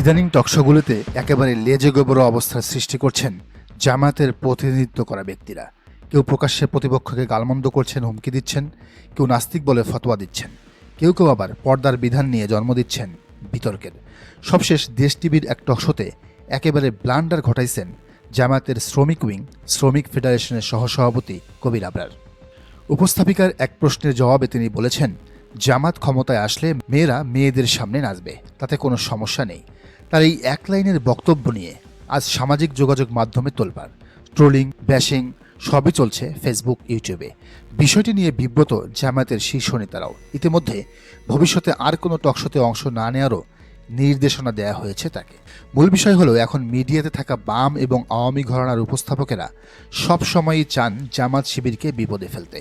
ইদানিং টকশোগুলোতে একেবারে লেজে গোবর অবস্থার সৃষ্টি করছেন জামায়াতের প্রতিনিধিত্ব করা ব্যক্তিরা। কেউ প্রকাশ্যে প্রতিপক্ষকে গালমন্দ করছেন, হুমকি দিচ্ছেন, কেউ নাস্তিক বলে ফতোয়া দিচ্ছেন। কেউ কেউ আবার পর্দার বিধান নিয়ে জন্ম দিচ্ছেন বিতর্কের। সবশেষ দেশ টিভির এক টকশোতে একেবারে ব্লান্ডার ঘটাইছেন জামায়াতের শ্রমিক উইং, শ্রমিক ফেডারেশনের সহসভাপতি কবির আবরার। উপস্থাপিকার এক প্রশ্নের জবাবে তিনি বলেছেন জামাত ক্ষমতায় আসলে মেয়েরা মেয়েদের সামনে নাচবে, তাতে কোনো সমস্যা নেই। তার এই এক লাইনের বক্তব্য নিয়ে আজ সামাজিক যোগাযোগ মাধ্যমে তোলবার ট্রোলিং ব্যাশিং সবই চলছে ফেসবুক ইউটিউবে বিষয়টি নিয়ে বিব্রত জামায়াতের শীর্ষ নেতারাও। ইতিমধ্যে ভবিষ্যতে আর কোনো টকশোতে অংশ না নেওয়ারও নির্দেশনা দেয়া হয়েছে তাকে। মূল বিষয় হলো, এখন মিডিয়াতে থাকা বাম এবং আওয়ামী ঘরানার উপস্থাপকেরা সবসময়ই চান জামাত শিবিরকে বিপদে ফেলতে।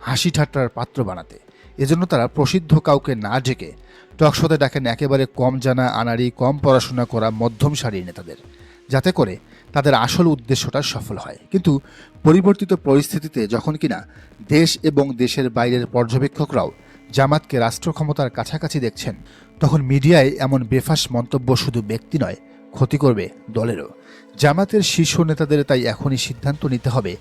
হাসি ঠাট্টার পাত্র বানাতে। এজন্য তারা প্রসিদ্ধ কাউকে না ডেকে টকশোতে ডাকেন একেবারে কম জানা, আনাড়ি, কম পড়াশোনা করা মধ্যম সারির নেতাদের, যাতে করে তাদের আসল উদ্দেশ্যটা সফল হয়। কিন্তু পরিবর্তিত পরিস্থিতিতে যখন কিনা দেশ এবং দেশের বাইরের পর্যবেক্ষকরাও জামাতকে রাষ্ট্র ক্ষমতার কাছাকাছি দেখছেন, তখন মিডিয়ায় এমন বেফাস মন্তব্য শুধু ব্যক্তি নয়, ক্ষতি করবে দলেরও। জামাতের শীর্ষ নেতাদের তাই এখনই সিদ্ধান্ত নিতে হবে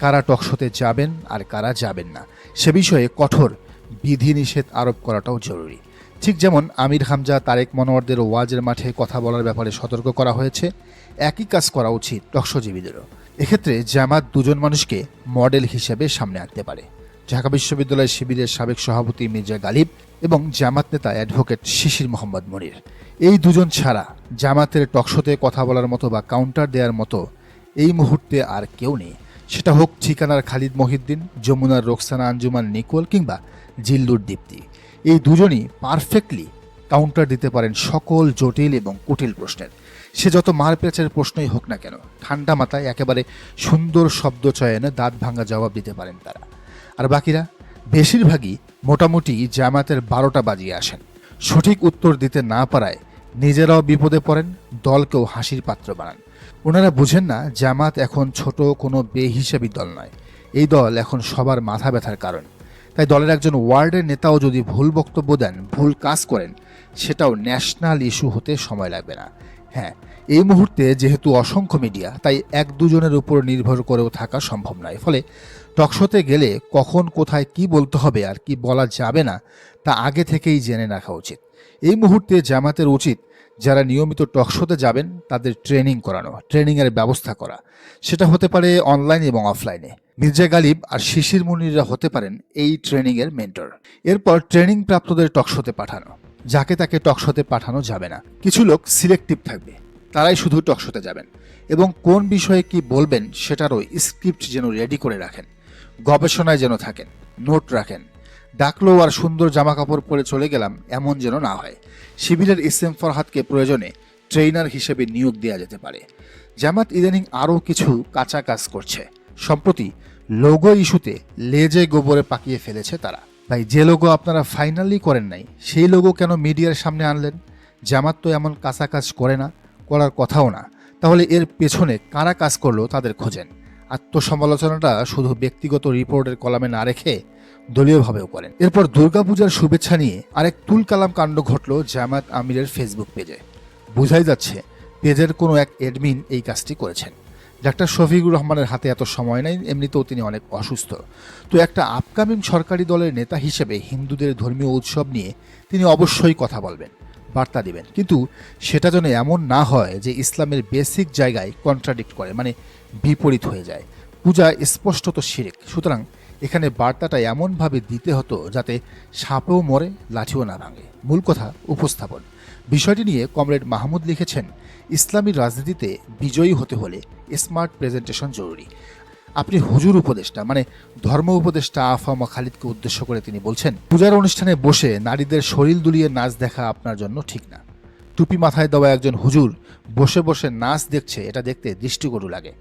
কারা টকশোতে যাবেন আর কারা যাবেন না। সে বিষয়ে কঠোর বিধিনিষেধ আরোপ করাটাও জরুরি। ঠিক যেমন আমির হামজা, তারেক মনোয়ারদের ওয়াজের মাঠে কথা বলার ব্যাপারে সতর্ক করা হয়েছে, একই কাজ করা উচিত টকশোজীবীদেরও এক্ষেত্রে জামাত দুজন মানুষকে মডেল হিসেবে সামনে আনতে পারে। ঢাকা বিশ্ববিদ্যালয়ের শিবিরের সাবেক সভাপতি মির্জা গালিব এবং জামাত নেতা অ্যাডভোকেট শিশির মোহাম্মদ মনির। এই দুজন ছাড়া জামাতের টকশোতে কথা বলার মতো বা কাউন্টার দেওয়ার মতো এই মুহূর্তে আর কেউ নেই। সেটা হোক ঠিকানার খালিদ মহিদ্দিন যমুনার রোকসানা আঞ্জুমান নিকোল কিংবা জিল্লুর দীপ্তি। এই দুজনই পারফেক্টলি কাউন্টার দিতে পারেন সকল জটিল এবং কুটিল প্রশ্নের। সে যত মারপেঁচের প্রশ্নই হোক না কেন, ঠান্ডা মাথায় একেবারে সুন্দর শব্দ চয়নে দাঁত ভাঙা জবাব দিতে পারেন তারা। আর বাকিরা, বেশিরভাগই মোটামুটি জামাতের বারোটা বাজিয়ে আসেন। সঠিক উত্তর দিতে না পারায় নিজেরাও বিপদে পড়েন, দলকেও হাসির পাত্র বানান। ওনারা বুঝেন না জামাত এখন ছোট কোনো বেহিসাবি দল নয়। এই দল এখন সবার মাথা ব্যথার কারণ। তাই দলের একজন ওয়ার্ডের নেতাও যদি ভুল বক্তব্য দেন, ভুল কাজ করেন, সেটাও ন্যাশনাল ইস্যু হতে সময় লাগবে না। হ্যাঁ এই মুহূর্তে যেহেতু অসংখ্য মিডিয়া, তাই এক দুজনের উপর নির্ভর করেও থাকা সম্ভব নয়। ফলে টকশোতে গেলে কখন কোথায় কি বলতে হবে আর কি বলা যাবে না, তা আগে থেকেই জেনে রাখা উচিত। এই মুহূর্তে জামাতের উচিত যারা নিয়মিত টকশোতে যাবেন, তাদের ট্রেনিং করানো, ট্রেনিংয়ের ব্যবস্থা করা। সেটা হতে পারে অনলাইন এবং অফলাইনে। মির্জা গালিব আর শিশির মুনিরা হতে পারেন এই ট্রেনিংয়ের মেন্টর। এরপর ট্রেনিং প্রাপ্তদের টকশোতে পাঠানো। যাকে তাকে টকশোতে পাঠানো যাবে না। কিছু লোক সিলেক্টিভ থাকবে। তারাই শুধু টকশোতে যাবেন। এবং কোন বিষয়ে কি বলবেন, সেটারও স্ক্রিপ্ট যেন রেডি করে রাখেন। গবেষণায় যেন থাকেন। নোট রাখেন। ডাকলো আর সুন্দর জামা কাপড় পরে চলে গেলাম, এমন যেন না হয়। শিবিরের ইসেম ফরহাদকে প্রয়োজনে ট্রেইনার হিসেবে নিয়োগ দেওয়া যেতে পারে। জামাত ইদানিং আরও কিছু কাঁচা কাজ করছে। সম্প্রতি লোগো ইস্যুতে লেজে গোবরে পাকিয়ে ফেলেছে তারা। ভাই যে লোগো আপনারা ফাইনালি করেন নাই, সেই লোগো কেন মিডিয়ার সামনে আনলেন? জামাত তো এমন কাঁচা কাজ করে না, করার কথাও না। তাহলে এর পেছনে কারা কাজ করল তাদের খোঁজেন। আত্মসমালোচনাটা শুধু ব্যক্তিগত রিপোর্টের কলামে না রেখে দলীয়ভাবেও করেন। এরপর দুর্গাপূজার শুভেচ্ছা নিয়ে আরেক তুল কালাম কাণ্ড ঘটল জামাত আমিরের ফেসবুক পেজে। বোঝাই যাচ্ছে, পেজের কোনো এক এডমিন এই কাজটি করেছেন। ডাক্তার শফিকুর রহমানের হাতে এত সময় নেই, এমনিতেও তিনি অনেক অসুস্থ। তো একটা আপকামিং সরকারি দলের নেতা হিসেবে হিন্দুদের ধর্মীয় উৎসব নিয়ে তিনি অবশ্যই কথা বলবেন, বার্তা দিবেন। কিন্তু সেটা যেন এমন না হয় যে ইসলামের বেসিক জায়গায় কন্ট্রাডিক্ট করে মানে বিপরীত হয়ে যায়। পূজা স্পষ্টত শিরেক। সুতরাং এখানে বার্তাটা এমনভাবে দিতে হতো যাতে সাপেও মরে, লাঠিও না ভাঙে। মূল কথা, উপস্থাপন। বিষয়টি নিয়ে কমরেড মাহমুদ লিখেছেন, ইসলামী রাজনীতিতে বিজয়ী হতে হলে স্মার্ট প্রেজেন্টেশন জরুরি। আপনি হুজুর উপদেষ্টা মানে ধর্ম উপদেষ্টা আফামা খালিদকে উদ্দেশ্য করে তিনি বলছেন, পূজার অনুষ্ঠানে বসে নারীদের শরীর দুলিয়ে নাচ দেখা আপনার জন্য ঠিক না। টুপি মাথায় দেওয়া একজন হুজুর বসে বসে নাচ দেখছে, এটা দেখতে দৃষ্টিকটু লাগে।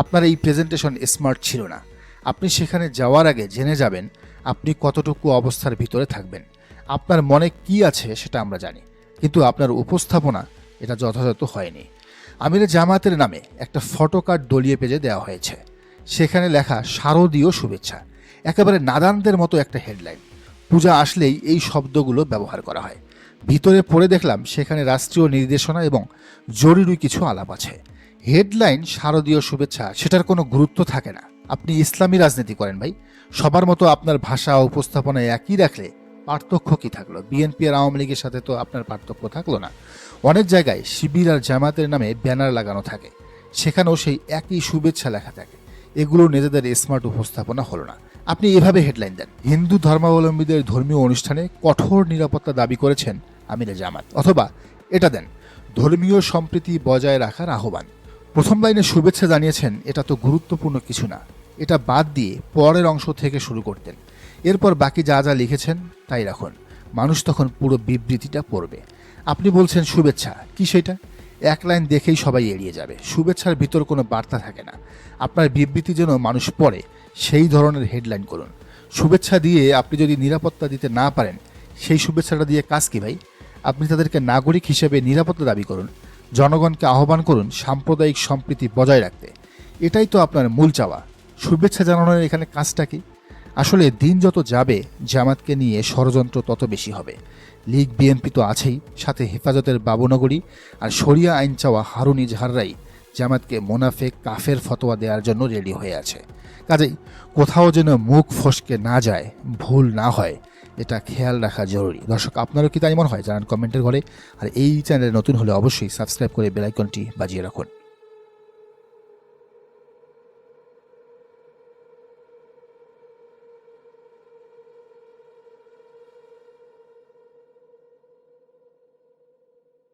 আপনার এই প্রেজেন্টেশন স্মার্ট ছিল না। আপনি সেখানে যাওয়ার আগে জেনে যাবেন আপনি কতটুকু অবস্থার ভিতরে থাকবেন। আপনার মনে কি আছে সেটা আমরা জানি, কিন্তু আপনার উপস্থাপনা এটা যথাযথ হয়নি। আমিরে জামাতের নামে একটা ফটো কার্ড দলিয়ে পেজে দেওয়া হয়েছে। সেখানে লেখা, শারদীয় শুভেচ্ছা। একেবারে নাদানদের মতো একটা হেডলাইন। পূজা আসলেই এই শব্দগুলো ব্যবহার করা হয়। ভিতরে পড়ে দেখলাম সেখানে রাষ্ট্রীয় নির্দেশনা এবং জরুরি কিছু আলাপ আছে। হেডলাইন, শারদীয় শুভেচ্ছা, সেটার কোনো গুরুত্ব থাকে না। আপনি ইসলামী রাজনীতি করেন ভাই। সবার মতো আপনার ভাষা উপস্থাপনা একই রাখলে পার্থক্য কি থাকল? বিএনপি আর আওয়ামী লীগের সাথে তো আপনার পার্থক্য থাকল না। অনেক জায়গায় শিবির আর জামাতের নামে ব্যানার লাগানো থাকে। সেখানেও সেই একই শুভেচ্ছা লেখা থাকে। এগুলো নিজেদের স্মার্ট উপস্থাপনা হলো না। আপনি এভাবে হেডলাইন দেন, হিন্দু ধর্মাবলম্বীদের ধর্মীয় অনুষ্ঠানে কঠোর নিরাপত্তা দাবি করেছেন আমিরে জামাত। অথবা এটা দেন, ধর্মীয় সম্প্রীতি বজায় রাখার আহ্বান। প্রথম লাইনে শুভেচ্ছা জানিয়েছেন, এটা তো গুরুত্বপূর্ণ কিছু না। এটা বাদ দিয়ে পরের অংশ থেকে শুরু করতেন। এরপর বাকি যা যা লিখেছেন, তাই রাখুন। মানুষ তখন পুরো বিবৃতিটা পড়বে। আপনি বলছেন, শুভেচ্ছা। কি সেটা? এক লাইন দেখেই সবাই এড়িয়ে যাবে। শুভেচ্ছার ভিতর কোনো বার্তা থাকে না। আপনার বিবৃতি যেন মানুষ পড়ে, সেই ধরনের হেডলাইন করুন। শুভেচ্ছা দিয়ে আপনি যদি নিরাপত্তা দিতে না পারেন, সেই শুভেচ্ছাটা দিয়ে কাজ কি ভাই? আপনি তাদেরকে নাগরিক হিসেবে নিরাপত্তা দাবি করুন। জনগণকে আহ্বান করুন সাম্প্রদায়িক সম্প্রীতি বজায় রাখতে। এটাই তো আপনার মূল চাওয়া। শুভেচ্ছা জানানোর এখানে কাজটা কি? আসলে দিন যত যাবে, জামাতকে নিয়ে ষড়যন্ত্র তত বেশি হবে। লীগ, বিএনপি তো আছেই, সাথে হেফাজতের বাবুনগরী আর শরিয়া আইন চাওয়া হারুন ইজহাররাই জামাতকে মোনাফেক কাফের ফতোয়া দেওয়ার জন্য রেডি হয়ে আছে। কাজেই কোথাও যেন মুখ ফসকে না যায়, ভুল না হয়, এটা খেয়াল রাখা জরুরি। দর্শক, আপনারও কি তাই মনে হয়? জানান কমেন্টের ঘরে। আর এই চ্যানেলে নতুন হলে অবশ্যই সাবস্ক্রাইব করে বেলাইকনটি বাজিয়ে রাখুন।